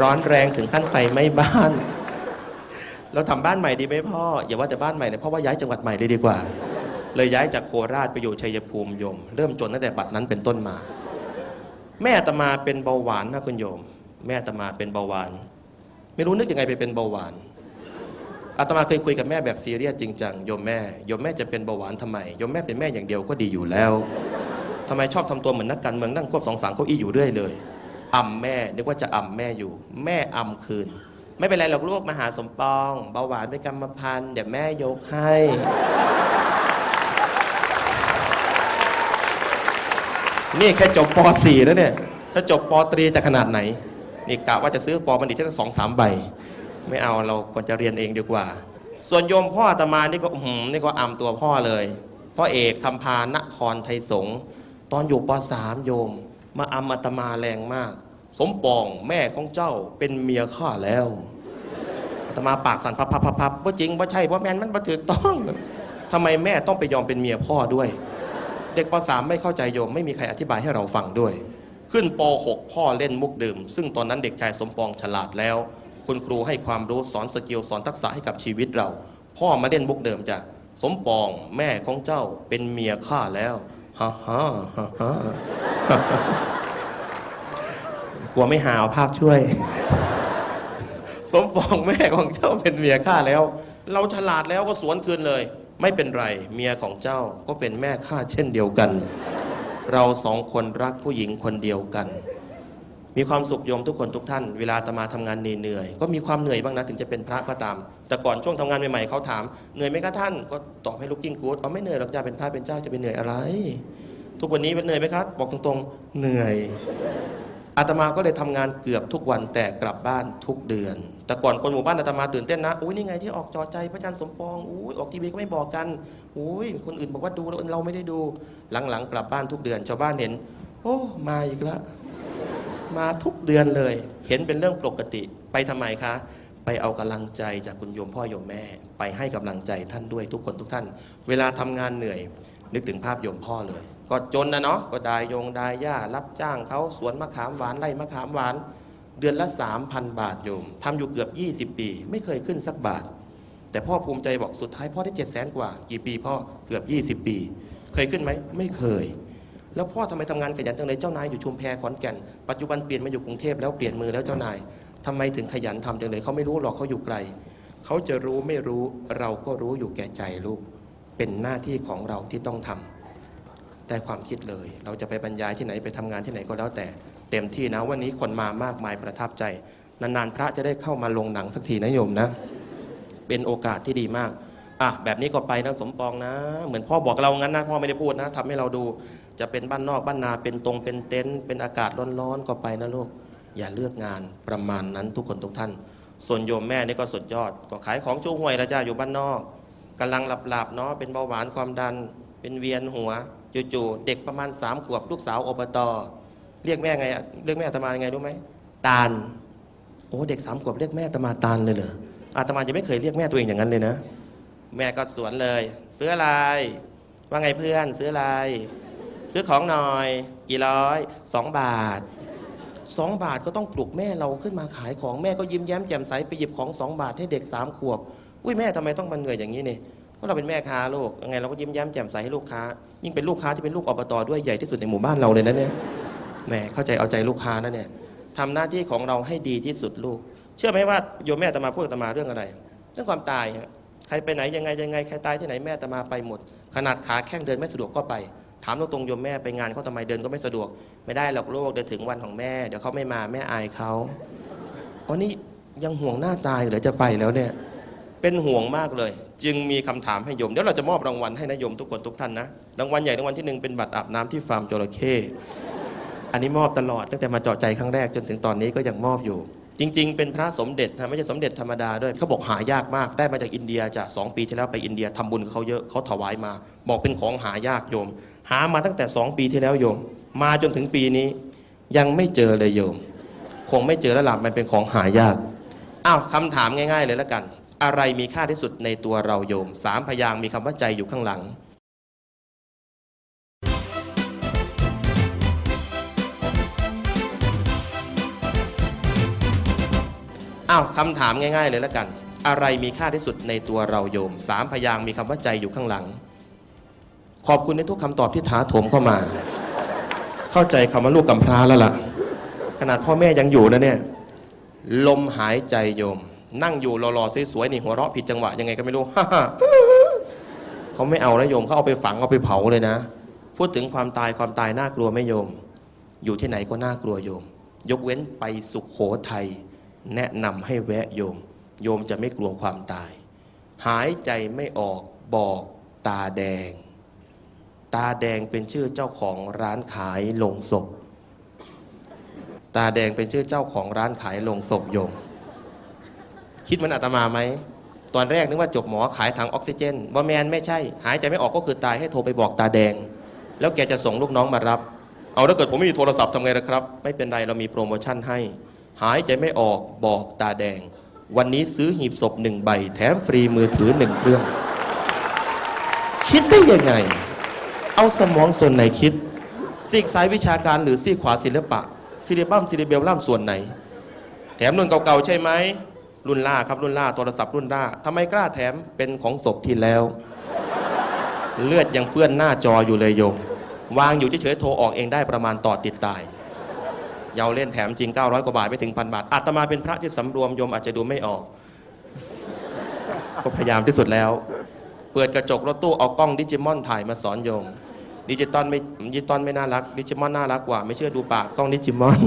ร้อนแรงถึงขั้นไฟไหม้บ้าน เราทำบ้านใหม่ดีไหมพ่อ อย่าว่าแต่บ้านใหม่เลยพ่อว่าย้ายจังหวัดใหม่เลยดีกว่า เลยย้ายจากโคราชไปอยู่ชัยภูมิโยม เริ่มจนตั้งแต่บัดนั้นเป็นต้นมา แม่ตมาเป็นเบาหวานนะคุณโยม แม่ตมาเป็นเบาหวาน ไม่รู้นึกยังไงไปเป็นเบาหวานอาตมาเคยคุยกับแม่แบบซีเรียสจริงจังโยมแม่โยมแม่จะเป็นเบาหวานทำไมโยมแม่เป็นแม่อย่างเดียวก็ดีอยู่แล้วทำไมชอบทำตัวเหมือนนักการเมืองนั่งควบสองสามเก้าอี้อยู่เรื่อยเลย อ่ำแม่นึกว่าจะอ่ำแม่อยู่ แม่อ่ำคืน ไม่เป็นไรหรอกลูกมาหาสมปองเบาหวานเป็นกรรมพันธุ์เดี๋ยวแม่ยกให้ นี่แค่จบป .4 แล้วเนี่ยถ้าจบปตรีจะขนาดไหน นี่กะว่าจะซื้อปอบัณฑิตที่สองสามใบ ไม่เอาเราควรจะเรียนเองดีกว่า ส่วนโยมพ่ออาตมานี่ก็หืมนี่ก็อำตัวพ่อเลยพ่อเอกคำพานครไทยสงฆ์ตอนอยู่ปสามโยม มาอำอาตมาแรงมาก สมปองแม่ของเจ้าเป็นเมียข้าแล้วอาตมาปากสั่นพับพับพับพับว่าจริงว่าใช่ว่าแมนมันมาถือต้องทำไมแม่ต้องไปยอมเป็นเมียพ่อด้วย เด็กป .3 ไม่เข้าใจโยมไม่มีใครอธิบายให้เราฟังด้วย ขึ้นป .6 พ่อเล่นมุกดื่ม ซึ่งตอนนั้นเด็กชายสมปองฉลาดแล้ว คุณครูให้ความรู้สอนสกิลสอนทักษะให้กับชีวิตเรา พ่อมาเล่นมุกเดิมจ้ะสมปองแม่ของเจ้าเป็นเมียข้าแล้วฮ่าฮ่าฮ่า กลัวไม่หาเอาภาพช่วย สมปองแม่ของเจ้าเป็นเมียข้าแล้ว เราฉลาดแล้วก็สวนคืนเลย ไม่เป็นไร เมียของเจ้าก็เป็นแม่ข้าเช่นเดียวกัน เราสองคนรักผู้หญิงคนเดียวกัน มีความสุขโยมทุกคนทุกท่าน เวลาตมาทำงานเหนื่อยก็มีความเหนื่อยบ้างนะถึงจะเป็นพระก็ตาม แต่ก่อนช่วงทำงานใหม่ๆเขาถามเหนื่อยไหมคะท่านก็ตอบให้ลูกกิ้งกู๊ดเอาไม่เหนื่อยหรอกจ้าเป็นพระเป็นเจ้าจะเป็นเหนื่อยอะไร ทุกวันนี้เหนื่อยไหมครับ บอกตรงๆ เหนื่อย อาตมาก็เลยทำงานเกือบทุกวันแต่กลับบ้านทุกเดือน แต่ก่อนคนหมู่บ้านอาตมาตื่นเต้นนะอุ้ยนี่ไงที่ออกจอใจพระอาจารย์สมปองอุ้ยออกทีวีก็ไม่บอกกันอุ้ยคนอื่นบอกว่าดูแล้วเราไม่ได้ดู หลังๆ กลับบ้านทุกเดือนชาวบ้านเห็น โอ้มาอีกแล้วมาทุกเดือนเลย เห็นเป็นเรื่องปกติไปทำไมคะ ไปเอากำลังใจจากคุณโยมพ่อโยมแม่ ไปให้กำลังใจท่านด้วยทุกคนทุกท่าน เวลาทำงานเหนื่อย นึกถึงภาพโยมพ่อเลย ก็จนนะเนาะก็ดายยงดายหญ้ารับจ้างเขาสวนมะขามหวานไร่มะขามหวาน เดือนละ 3,000 บาทโยมทำอยู่เกือบ 20 ปี ไม่เคยขึ้นสักบาท แต่พ่อภูมิใจบอกสุดท้ายพ่อได้7 0 0 0 0 0 กว่า กี่ปีพ่อเกือบ 20 ปี เคยขึ้นไหมไม่เคย แล้วพ่อทำไมทำงานขยันจังเลยเจ้านายอยู่ชุมแพขอนแก่นปัจจุบันเปลี่ยนมาอยู่กรุงเทพแล้วเปลี่ยนมือแล้วเจ้านายทำไมถึงขยันทำจังเลยเขาไม่รู้หรอกเขาอยู่ไกลเขาจะรู้ไม่รู้เราก็รู้อยู่แก่ใจลูก เป็นหน้าที่ของเราที่ต้องทำได้ความคิดเลย เราจะไปบรรยายที่ไหนไปทำงานที่ไหนก็แล้วแต่ เต็มที่นะวันนี้คนมามากมายประทับใจ นานๆ พระจะได้เข้ามาลงหนังสักทีนะโยมนะ เป็นโอกาสที่ดีมากอะแบบนี้ก็ไปนะสมปองนะ เหมือนพ่อบอกเรางั้นนะพ่อไม่ได้พูดนะทำให้เราดูจะเป็นบ้านนอกบ้านนาเป็นตรงเป็นเต็นท์เป็นอากาศร้อนๆก็ไปนะลูกอย่าเลือกงานประมาณนั้นทุกคนทุกท่าน ส่วนโยมแม่นี่ก็สุดยอด ก็ขายของชูห่วยล้วจ้าอยู่บ้านนอก กำลังหลับๆเนาะเป็นเบาหวานความดัน เป็นเวียนหัวจู่ๆเด็กประมาณสามขวบลูกสาวอบตเรียกแม่ไงเรียกแม่อาตมาไงรู้ไหมตาลโอ้เด็กสามขวบเรียกแม่อาตมาตาลเลยเหรออาตมายังไม่เคยเรียกแม่ตัวเองอย่างนั้นเลยนะ แม่ก็สวนเลยซื้ออะไร ว่าไงเพื่อนซื้ออะไร ซื้อของหน่อย กี่ร้อยสองบาทสองบาทก็ต้องปลุกแม่เราขึ้นมาขายของแม่ก็ยิ้มแย้มแจ่มใสไปหยิบของสองบาทให้เด็กสามขวบ อุ้ยแม่ทำไมต้องมาเหนื่อยอย่างนี้เนี่ยเพราะเราเป็นแม่ค้าลูกยังไงเราก็ยิ้มแย้มแจ่มใสให้ลูกค้า ยิ่งเป็นลูกค้าที่เป็นลูกอบตด้วยใหญ่ที่สุดในหมู่บ้านเราเลยนะเนี่ยแหมเข้าใจเอาใจลูกค้านะเนี่ยทำหน้าที่ของเราให้ดีที่สุดลูก เชื่อไหมว่าโยมแม่อาตมาพูดอาตมาเรื่องอะไร เรื่องความตายฮะใครไปไหนยังไงยังไงใครตายที่ไหนแม่อาตมาไปหมด ขนาดขาแข้งเดินไม่สะดวกก็ไป ถามตรงๆโยมแม่ไปงานเขาทำไมเดินก็ไม่สะดวก ไม่ได้หรอกลูกเดี๋ยวถึงวันของแม่เดี๋ยวเขาไม่มาแม่อายเขาอ๋อนี่ยังห่วงหน้าตายหรือจะไปแล้วเนี่ย เป็นห่วงมากเลย จึงมีคำถามให้โยม เดี๋ยวเราจะมอบรางวัลให้นะโยมทุกคนทุกท่านนะ รางวัลใหญ่รางวัลที่หนึ่งเป็นบัตรอาบน้ำที่ฟาร์มจระเข้อันนี้มอบตลอดตั้งแต่มาเจาะใจครั้งแรกจนถึงตอนนี้ก็ยังมอบอยู่ จริง ๆ เป็นพระสมเด็จนะไม่ใช่สมเด็จธรรมดาด้วยเขาบอกหายากมากได้มาจากอินเดียจากสองปีที่แล้วไปอินเดียทำบุญเขาเยอะเขาถวายมา บอกเป็นของหายากโยม หามาตั้งแต่สองปีที่แล้วโยม มาจนถึงปีนี้ ยังไม่เจอเลยโยม คงไม่เจอแล้วหล่ะมันเป็นของหายากอ้าวคำถามง่าย ๆ เลยแล้วกัน อะไรมีค่าที่สุดในตัวเราโยมสามพยางมีคำว่าใจอยู่ข้างหลังอ้าวคำถามง่าย ๆ เลยแล้วกัน อะไรมีค่าที่สุดในตัวเราโยมสามพยางมีคำว่าใจอยู่ข้างหลัง ขอบคุณในทุกคำตอบที่ท้าโถมเข้ามา เข้าใจคำว่าลูกกำพร้าแล้วล่ะ ขนาดพ่อแม่ยังอยู่นะเนี่ย ลมหายใจโยม นั่งอยู่รอๆสวยๆนี่หัวเราะผิดจังหวะยังไงก็ไม่รู้เขาไม่เอานะโยมเขาเอาไปฝังเอาไปเผาเลยนะ พูดถึงความตายความตายน่ากลัวไหม่โยม อยู่ที่ไหนก็น่ากลัวโยม ยกเว้นไปสุขโขทัยแนะนำให้แวะโยม โยมจะไม่กลัวความตาย หายใจไม่ออกบอกตาแดง ตาแดงเป็นชื่อเจ้าของร้านขายลงศพตาแดงเป็นชื่อเจ้าของร้านขายลงศพโยม คิดเหมันอาตมาไหม ตอนแรกนึกว่าจบหมอขายถังออกซิเจนบอแมนไม่ใช่ หายใจไม่ออกก็คือตายให้โทรไปบอกตาแดง แล้วแกจะส่งลูกน้องมารับ เอาถ้าเกิดผมไม่มีโทรศัพท์ทำไงล่ะครับ ไม่เป็นไรเรามีโปรโมชั่นให้ หายใจไม่ออกบอกตาแดง วันนี้ซื้อหีบศพหนึ่งใบ แถมฟรีมือถือหนึ่งเครื่อง คิดได้ยังไง เอาสมองส่วนไหนคิดซีกซ้ายวิชาการหรือซีกขวาศิลปะซิลิบัมซิลิเบลล่ามส่วนไหน แถมรุ่นเก่าๆใช่ไหม รุ่นล่าครับรุ่นล่าโทรศัพท์รุ่นล่าทำไมกล้าแถมเป็นของศพที่แล้ว เลือดยังเปื้อนหน้าจออยู่เลยโยม วางอยู่เฉยๆโทรออกเองได้ประมาณต่อติดตายเยาเล่นแถมจริง 900 กว่าบาทไม่ถึงพันบาทอาตมาเป็นพระที่สำรวมโยมอาจจะดูไม่ออก ก็พยายามที่สุดแล้ว เปิดกระจกรถตู้เอากล้องดิจิมอนถ่ายมาสอนโยมดิจิตอลไม่ดิจิตอลไม่น่ารักดิจิมอนน่ารักกว่า ไม่เชื่อดูปากกล้องดิจิมอน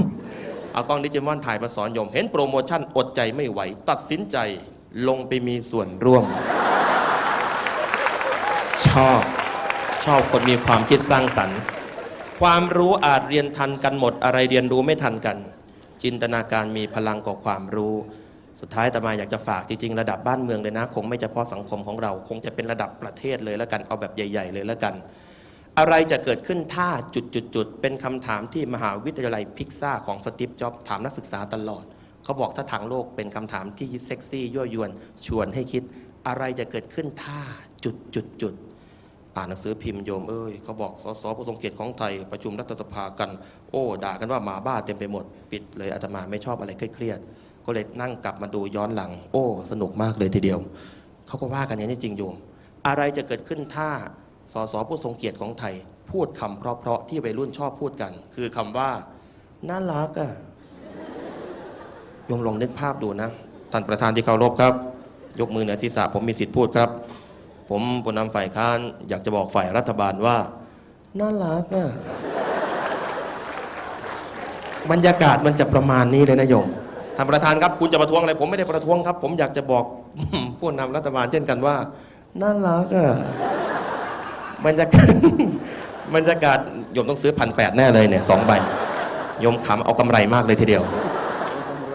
เอากล้องดิจิมอนถ่ายมาสอนโยม เห็นโปรโมชั่นอดใจไม่ไหว ตัดสินใจลงไปมีส่วนร่วม ชอบชอบคนมีความคิดสร้างสรรค์ ความรู้อาจเรียนทันกันหมดอะไรเรียนรู้ไม่ทันกัน จินตนาการมีพลังกว่าความรู้สุดท้ายตมาอยากจะฝากจริงๆ ระดับบ้านเมืองเลยนะ คงไม่เฉพาะสังคมของเรา คงจะเป็นระดับประเทศเลยแล้วกันเอาแบบใหญ่ ๆ เลยแล้วกัน อะไรจะเกิดขึ้นถ้าจุดๆๆเป็นคำถามที่มหาวิทยาลัยพิกซ่าของสตีฟจ็อบถามนักศึกษาตลอด เขาบอกถ้าทางโลกเป็นคำถามที่เซ็กซี่ยั่วยวน ชวนให้คิด อะไรจะเกิดขึ้นถ้าจุดๆๆอ่านหนังสือพิมพ์โยมเอ้ยเขาบอกสสผู้ทรงเกียรติของไทยประชุมรัฐสภากัน โอ้ ด่ากันว่าหมาบ้าเต็มไปหมดปิดเลยอาตมาไม่ชอบอะไรเครียดๆก็เลยนั่งกลับมาดูย้อนหลัง โอ้ สนุกมากเลยทีเดียวเขาก็ว่ากันอย่างนี้จริงโยม อะไรจะเกิดขึ้นถ้า สสผู้ทรงเกียรติของไทย พูดคำเพราะๆที่วัยรุ่นชอบพูดกัน คือคำว่า น่ารักอะโยมลองนึกภาพดูนะท่านประธานที่เคารพครับ ยกมือเหนือศีรษะผมมีสิทธิ์พูดครับ ผมผู้นำฝ่ายค้านอยากจะบอกฝ่ายรัฐบาลว่า น่ารักอะบรรยากาศมันจะประมาณนี้เลยนะโยมท่านประธานครับคุณจะประท้วงอะไร ผมไม่ได้ประท้วงครับ ผมอยากจะบอกผู้นำรัฐบาลเช่นกันว่า น่ารักอะ บรรยากาศ บรรยากาศโยมต้องซื้อพันแปดแน่เลยเนี่ยสองใบโยมขำเอากำไรมากเลยทีเดียว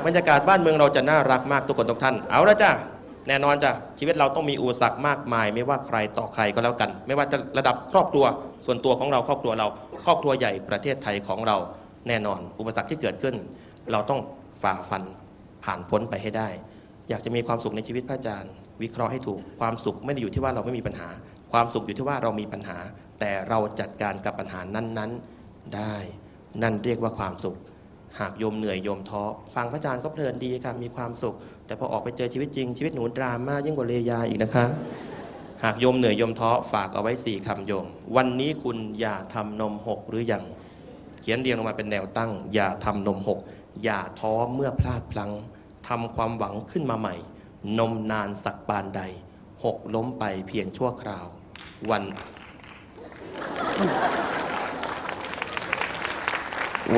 บรรยากาศบ้านเมืองเราจะน่ารักมากทุกคนทุกท่าน เอาละจ้ะแน่นอนจ้ะชีวิตเราต้องมีอุปสรรคมากมาย ไม่ว่าใครต่อใครก็แล้วกัน ไม่ว่าจะระดับครอบครัวส่วนตัวของเราครอบครัวเรา ครอบครัวใหญ่ประเทศไทยของเรา แน่นอน อุปสรรคที่เกิดขึ้น เราต้องฝ่าฟันผ่านพ้นไปให้ได้ อยากจะมีความสุขในชีวิตพระอาจารย์ วิเคราะห์ให้ถูก ความสุขไม่ได้อยู่ที่ว่าเราไม่มีปัญหา ความสุขอยู่ที่ว่าเรามีปัญหา แต่เราจัดการกับปัญหานั้นๆได้ นั่นเรียกว่าความสุข หากโยมเหนื่อยโยมท้อฟังพระอาจารย์ก็เพลินดีครับมีความสุข แต่พอออกไปเจอชีวิตจริงชีวิตหนูดราม่ายิ่งกว่าเลยาอีกนะคะ หากโยมเหนื่อยโยมท้อฝากเอาไว้สี่คำโยม วันนี้คุณอย่าทำนมหกหรืออยังเขียนเรียงลงมาเป็นแนวตั้ง อย่าทำนมหกอย่าท้อเมื่อพลาดพลั้งทำความหวังขึ้นมาใหม่ นมนานสักปานใด หกล้มไปเพียงชั่วคราว วัน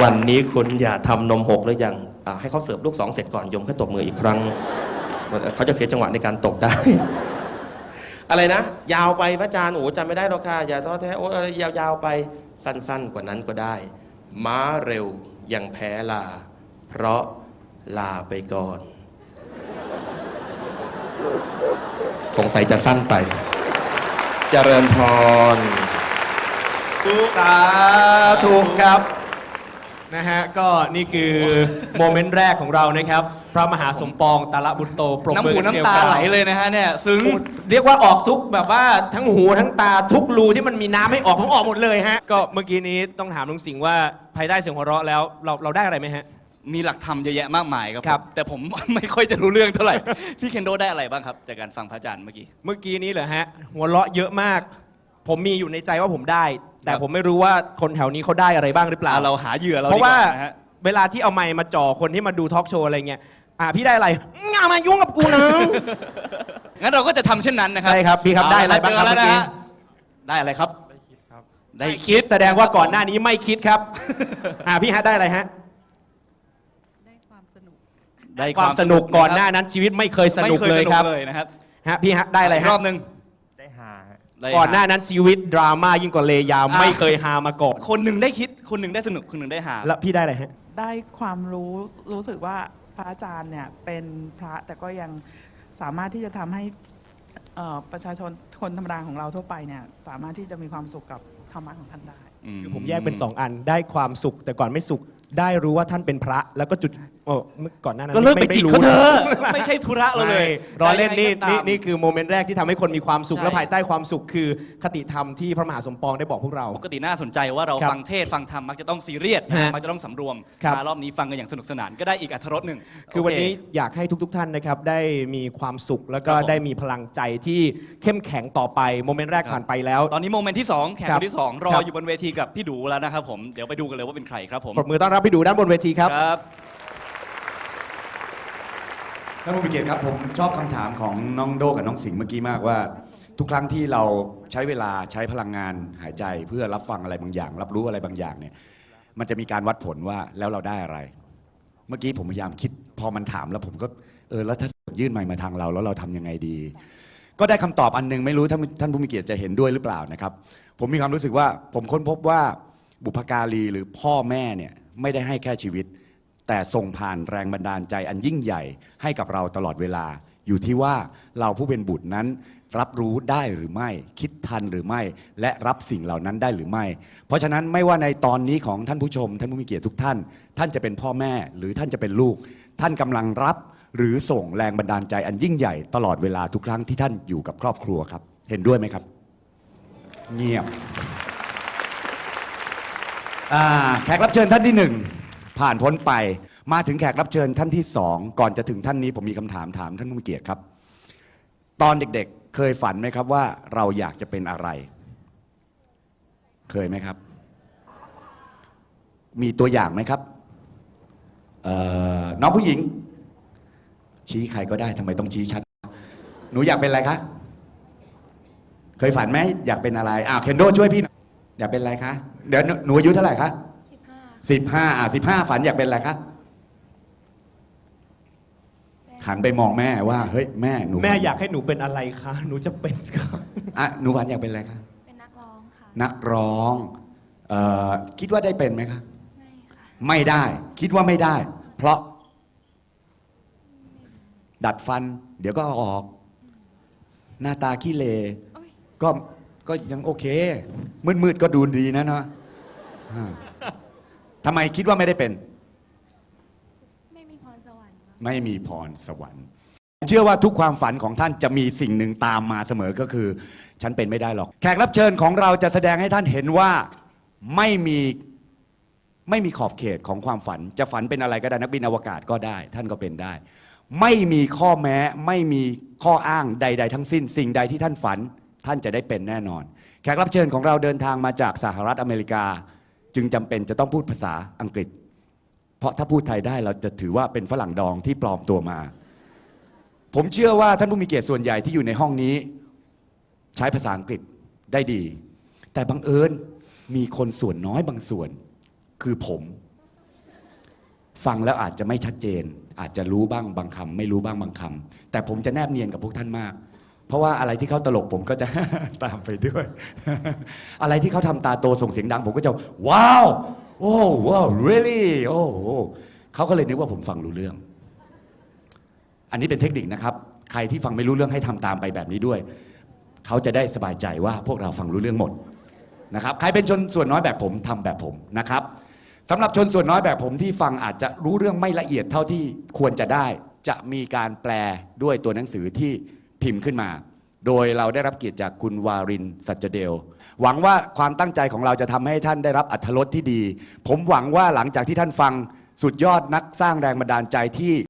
วันนี้คุณอย่าทำนมหกหรือยังอ่าให้เขาเสิร์ฟลูกสองเสร็จก่อนยมค่อยตบมืออีกครั้ง เขาจะเสียจังหวะในการตบได้ อะไรนะ ยาวไปพระอาจารย์โอ้จำไม่ได้หรอกค่ะอย่าท้อแท้โอ้เอ้ยยาวๆไปสั้น ๆ กว่านั้นก็ได้ ม้าเร็วยังแพ้ลา เพราะลาไปก่อน สงสัยจะสั้นไป เจริญพรสาธุครับ นะฮะ ก็นี่คือโมเมนต์แรกของเรานะครับ พระมหาสมปองตาละบุตโตปรบน้ำมืหูอน้ำตาไหลเลยนะฮะเนี่ยซึ้ง เรียกว่าออกทุกแบบว่าทั้งหูทั้งตาทุกรูที่มันมีน้ำให้ออกทั้งออกหมดเลยฮะ ก็เมื่อกี้นี้ต้องถามลุงสิงห์ว่าภายใต้เสียงหัวเราะแล้วเราเราได้อะไรไหมฮะ มีหลักธรรมเยอะแยะมากมายครับครับผมแต่ผม ไม่ค่อยจะรู้เรื่องเท่าไหร่ พี่เคนโดได้อะไรบ้างครับ จากการฟังพระอาจารย์เมื่อกี้ เมื่อกี้นี้เหรอฮะ หัวเราะเยอะมาก ผมมีอยู่ในใจว่าผมได้ แต่ครับ ผมไม่รู้ว่าคนแถวนี้เขาได้อะไรบ้างหรือเปล่า อะเราหาเหยื่อเราเพราะว่าดีกนะฮะเวลาที่เอาไมค์มาจ่อคนที่มาดูทอล์กโชว์อะไรเงี้ยอ่าพี่ได้อะไรอย่ามายุ่งกับกูนะ งั้นเราก็จะทำเช่นนั้นนะครับใช่ครับพี่ครับเาได้อะไรบ้างครับเจแล้วเมื่อกี้นะฮะได้อะไรครับ ได้ไม่คิดแสดงว่าก่อนหน้านี้ไม่คิดครับ อ่าพี่ฮะได้อะไรฮะ ได้ความสนุก ได้ความสนุกก่อนหน้านั้นชีวิตไม่เคยสนุกไม่คเลยครับเลยนะครับฮะพี่ฮะได้อะไรกฮะรอบหนึ่งได้หาฮะได้ก่อนหน้านั้นชีวิตดราม่ายิ่งกว่าเลยามอะไม่เคยฮามาก่อนคนหนึ่งได้คิดคนหนึ่งได้สนุกคนหนึ่งได้หาแล้วพี่ได้อะไรฮะได้ความรู้รู้สึกว่าพระอาจารย์เนี่ยเป็นพระแต่ก็ยังสามารถที่จะทำให้เอ่อประชาชนคนธรรมดาของเราทั่วไปเนี่ยสามารถที่จะมีความสุขกับธรรมะของท่านได้คือผมแยกเป็น 2 อันได้ความสุขแต่ก่อนไม่สุข ได้รู้ว่าท่านเป็นพระ แล้วก็จุดโอ้เมื่อก่อนหน้านั้นก็เลิกไปม่จิกรู้เขาเถอะนะไม่ใช่ธุระเราเลยไม่รอเล่นนี่ได้ยังไงก็ตามนี่นี่คือโมเมนต์แรกที่ทำให้คนมีความสุขใช่และภายใต้ความสุขคือคติธรรมที่พระมหาสมปองได้บอกพวกเรา ปกติน่าสนใจว่าเราครับฟังเทศน์ฟังธรรมมักจะต้องซีเรียสฮะมักจะต้องสำรวมครับมารอบนี้ฟังกันอย่างสนุกสนานก็ได้อีกอรรถรสหนึ่งคือวันโเนี้อยากให้ทุก ๆ ท่านนะครับได้มีความสุขแล้วก็ครับผมได้มีพลังใจที่เข้มแข็งต่อไปโมเมนต์แรกครับผ่านไปแล้ว ตอนนี้โมเมนต์ที่2แขกครัคบนที่2รอครับอยู่บนเวทีกับพี่ดูแล้วนะครับผมเดี๋ยวไปดูกันเลยว่าเป็นใครครับผมปรบมือต้อนรับพี่ดูด้านบนเวทีครับ ครับท่านผู้มีเกียรติครับผมชอบคำถามของน้องโดกับน้องสิงห์เมื่อกี้มากว่า ทุกครั้งที่เราใช้เวลาใช้พลังงานหายใจเพื่อรับฟังอะไรบางอย่าง รับรู้อะไรบางอย่างเนี่ยมันจะมีการวัดผลว่าแล้วเราได้อะไร เมื่อกี้ผมพยายามคิดพอมันถามแล้วผมก็เออแล้วถ้ายื่นไมค์มาทางเราแล้วเราทำยังไงดี ก็ได้คำตอบอันหนึงไม่รู้ท่านท่านผู้มีเกียรติจะเห็นด้วยหรือเปล่านะครับ ผมมีความรู้สึกว่าผมค้นพบว่าบุพการีหรือพ่อแม่เนี่ย ไม่ได้ให้แค่ชีวิต แต่ส่งผ่านแรงบันดาลใจอันยิ่งใหญ่ให้กับเราตลอดเวลา อยู่ที่ว่าเราผู้เป็นบุตรนั้น รับรู้ได้หรือไม่ คิดทันหรือไม่ และรับสิ่งเหล่านั้นได้หรือไม่ เพราะฉะนั้นไม่ว่าในตอนนี้ของท่านผู้ชม ท่านผู้มีเกียรติทุกท่าน ท่านจะเป็นพ่อแม่หรือท่านจะเป็นลูก ท่านกำลังรับหรือส่งแรงบันดาลใจอันยิ่งใหญ่ตลอดเวลาทุกครั้งที่ท่านอยู่กับครอบครัวครับ เห็นด้วยไหมครับ เงียบ อ่าแขกรับเชิญท่านที่หนึ่งผ่านพ้นไปมาถึงแขกรับเชิญท่านที่สองก่อนจะถึงท่านนี้ผมมีคำถามถามท่านผู้มีเกียรติครับ ตอนเด็กๆ เคยฝันไหมครับว่าเราอยากจะเป็นอะไร เคยไหมครับ มีตัวอย่างไหมครับเอ่อน้องผู้หญิง ชี้ใครก็ได้ทำไมต้องชี้ชัดหนูอยากเป็นอะไรคะเคยฝันไหมอยากเป็นอะไรอ่าเคนโดช่วยพี่หน่อย อยากเป็นอะไรคะเดี๋ยวหนูหนูอายุเท่าไหร่คะสิบห้าอ่าสิบห้าฝันอยากเป็นอะไรคะหันไปมองแม่ว่าเฮ้ยแม่หนูแม่ฝันอยากให้หนูเป็นอะไรคะหนูจะเป็นค่ะอะหนูฝันอยากเป็นอะไรคะเป็นนักร้องค่ะนักร้องเอ่อคิดว่าได้เป็นไหมคะไม่ค่ะไม่ได้ คิดว่าไม่ได้ เพราะ ดัดฟัน เดี๋ยวก็เอาออก หน้าตาขี้เลโอ้ยก็ ก็ยังโอเค มืดๆก็ดูดีนะเนาะอ่าทำไมคิดว่าไม่ได้เป็น ไม่มีพรสวรรค์มั้งไม่มีพรสวรรค์ผมเชื่อว่าทุกความฝันของท่านจะมีสิ่งหนึ่งตามมาเสมอก็คือ ฉันเป็นไม่ได้หรอก แขกรับเชิญของเราจะแสดงให้ท่านเห็นว่าไม่มีไม่มีขอบเขตของความฝัน จะฝันเป็นอะไรก็ได้นักบินอวกาศก็ได้ ท่านก็เป็นได้ ไม่มีข้อแม้ ไม่มีข้ออ้างใด ๆ ทั้งสิ้น สิ่งใดที่ท่านฝัน ท่านจะได้เป็นแน่นอน แขกรับเชิญของเราเดินทางมาจากสหรัฐอเมริกา จึงจำเป็นจะต้องพูดภาษาอังกฤษ เพราะถ้าพูดไทยได้เราจะถือว่าเป็นฝรั่งดองที่ปลอมตัวมา ผมเชื่อว่าท่านผู้มีเกียรติส่วนใหญ่ที่อยู่ในห้องนี้ ใช้ภาษาอังกฤษได้ดี แต่บังเอิญมีคนส่วนน้อยบางส่วน คือผม ฟังแล้วอาจจะไม่ชัดเจน อาจจะรู้บ้างบางคำไม่รู้บ้างบางคำแต่ผมจะแนบเนียนกับพวกท่านมาก เพราะว่าอะไรที่เขาตลกผมก็จะ ตามไปด้วย อะไรที่เขาทำตาโตส่งเสียงดัง ผมก็จะ ว้าว โอ้ว้าว really โอ้เขาก็เลยนึกว่าผมฟังรู้เรื่อง อันนี้เป็นเทคนิคนะครับ ใครที่ฟังไม่รู้เรื่องให้ทำตามไปแบบนี้ด้วย เขาจะได้สบายใจว่าพวกเราฟังรู้เรื่องหมดนะครับ ใครเป็นชนส่วนน้อยแบบผมทำแบบผมนะครับสำหรับชนส่วนน้อยแบบผมที่ฟังอาจจะรู้เรื่องไม่ละเอียดเท่าที่ควรจะได้ จะมีการแปลด้วยตัวหนังสือที่ พิมพ์ขึ้นมา โดยเราได้รับเกียรติจากคุณวารินสัจเดล หวังว่าความตั้งใจของเราจะทำให้ท่านได้รับอัธรสที่ดี ผมหวังว่าหลังจากที่ท่านฟังสุดยอดนักสร้างแรงบันดาลใจที่